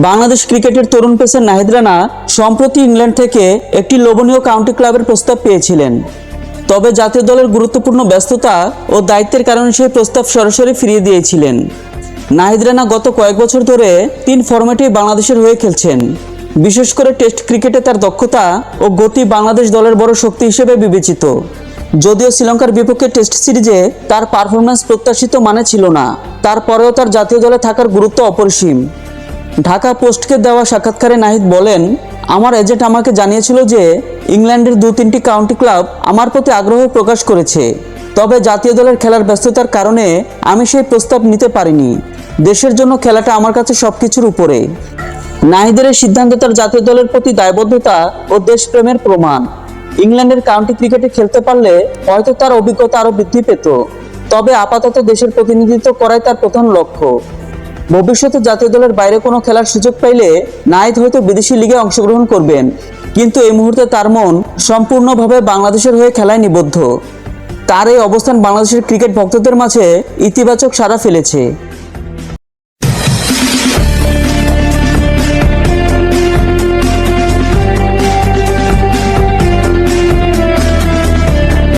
বাংলাদেশ ক্রিকেটের তরুণ পেসার নাহিদ রানা সম্প্রতি ইংল্যান্ড থেকে একটি লোভনীয় কাউন্টি ক্লাবের প্রস্তাব পেয়েছিলেন। তবে জাতীয় দলের গুরুত্বপূর্ণ ব্যস্ততা ও দায়িত্বের কারণে সেই প্রস্তাব সরাসরি ফিরিয়ে দিয়েছিলেন। নাহিদ রানা গত কয়েক বছর ধরে তিন ফরম্যাটেই বাংলাদেশের হয়ে খেলছেন। বিশেষ করে টেস্ট ক্রিকেটে তার দক্ষতা ও গতি বাংলাদেশ দলের বড় শক্তি হিসেবে বিবেচিত। যদিও শ্রীলঙ্কার বিপক্ষে টেস্ট সিরিজে তার পারফরম্যান্স প্রত্যাশিত মানে ছিল না। তারপরেও তার জাতীয় দলে থাকার গুরুত্ব অপরিসীম। ঢাকা পোস্টকে দেওয়া সাক্ষাৎকারে নাহিদ বলেন, আমার এজেন্ট আমাকে জানিয়েছিল যে ইংল্যান্ডের দু তিনটি কাউন্টি ক্লাব আমার প্রতি আগ্রহ প্রকাশ করেছে। তবে জাতীয় দলের খেলার ব্যস্ততার কারণে আমি সেই প্রস্তাব নিতে পারিনি। দেশের জন্য খেলাটা আমার কাছে সবকিছুর উপরে। নাহিদের এই সিদ্ধান্ত তার জাতীয় দলের প্রতি দায়বদ্ধতা ও দেশপ্রেমের প্রমাণ। ইংল্যান্ডের কাউন্টি ক্রিকেটে খেলতে পারলে হয়তো তার অভিজ্ঞতা আরও বৃদ্ধি পেত। তবে আপাতত দেশের প্রতিনিধিত্ব করাই তার প্রধান লক্ষ্য। ভবিষ্যতে জাতীয় দলের বাইরে কোনো খেলার সুযোগ পাইলে নাহিদ হয়তো বিদেশি লিগে অংশগ্রহণ করবেন। কিন্তু এই মুহূর্তে তার মন সম্পূর্ণভাবে বাংলাদেশের হয়ে খেলায় নিবদ্ধ। তার এই অবস্থান বাংলাদেশের ক্রিকেট ভক্তদের মাঝে ইতিবাচক সাড়া ফেলেছে।